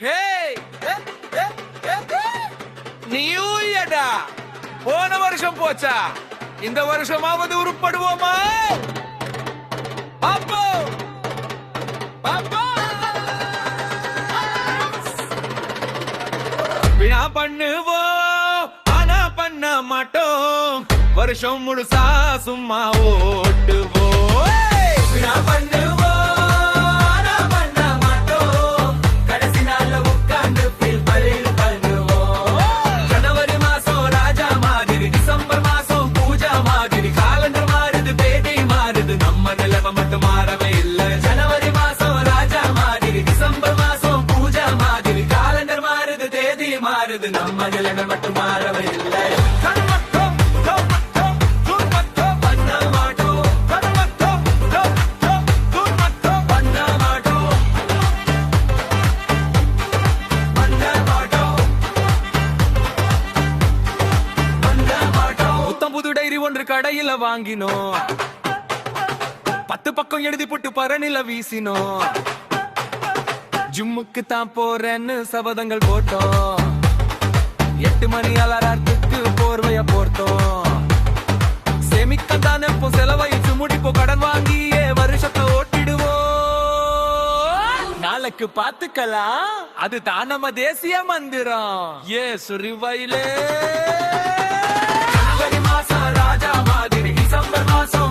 ஹே போன வருஷம் போச்சா? இந்த வருஷமாவது உருப்படுவோமா? அப்போ அப்போ. வினா பண்ணுவோம் ஆனா பண்ண மாட்டோம். வருஷம் முழுசா சும்மா ஓட்டுவோம். வினா பண்ணு மாறுது. நம்ம நிலைமை மட்டும் மாறவே இல்லை. புது டைரி ஒன்று கடையில வாங்கினோம். பத்து பக்கம் எழுதி போட்டு பரணில வீசினோம். ஜிம்முக்கு தான் போறேன்னு சபதங்கள் போட்டோம். எட்டு மணி அலாரத்துக்கு போர்வைய போர்த்தோம். செமிக்க தானே இப்போ செலவழிச்சு முடிப்போ கடன் வாங்கியே வருஷத்தை ஓட்டிடுவோம். நாளைக்கு பாத்துக்கலாம் அது தான் நம்ம தேசிய மந்திரம். ஏ சுரிவையிலே ஜனவரி மாசம் ராஜா மாதிரி டிசம்பர் மாசம்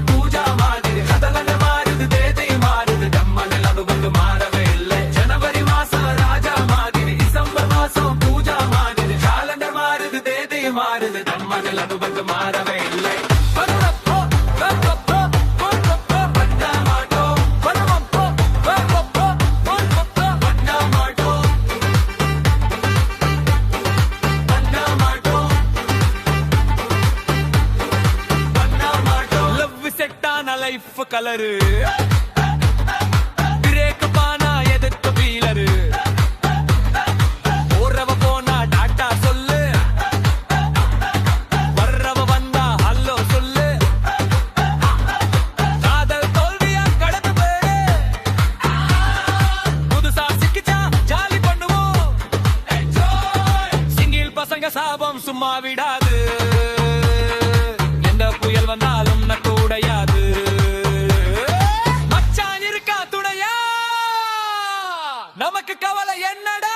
பண்ண மாட்டோம் லவ் செட்டான லைஃப் கலரு சும்மா விடாது. எந்த புயல் வந்தாலும் நட்டு உடையாது. மச்சான் இருக்கா துணையா? நமக்கு கவலை என்னடா?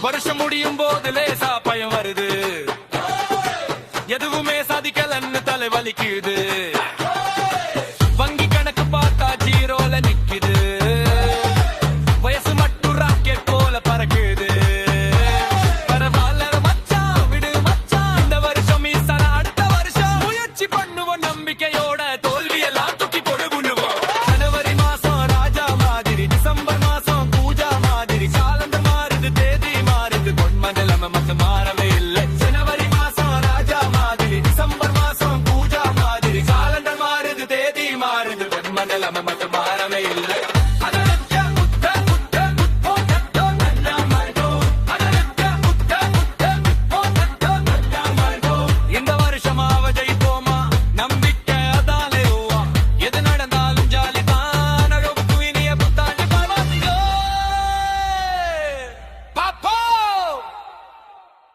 வருஷம் முடியும் போது லேசா பயம் வருது. எதுவுமே சாதிக்கலன்னு தலை manela, me mata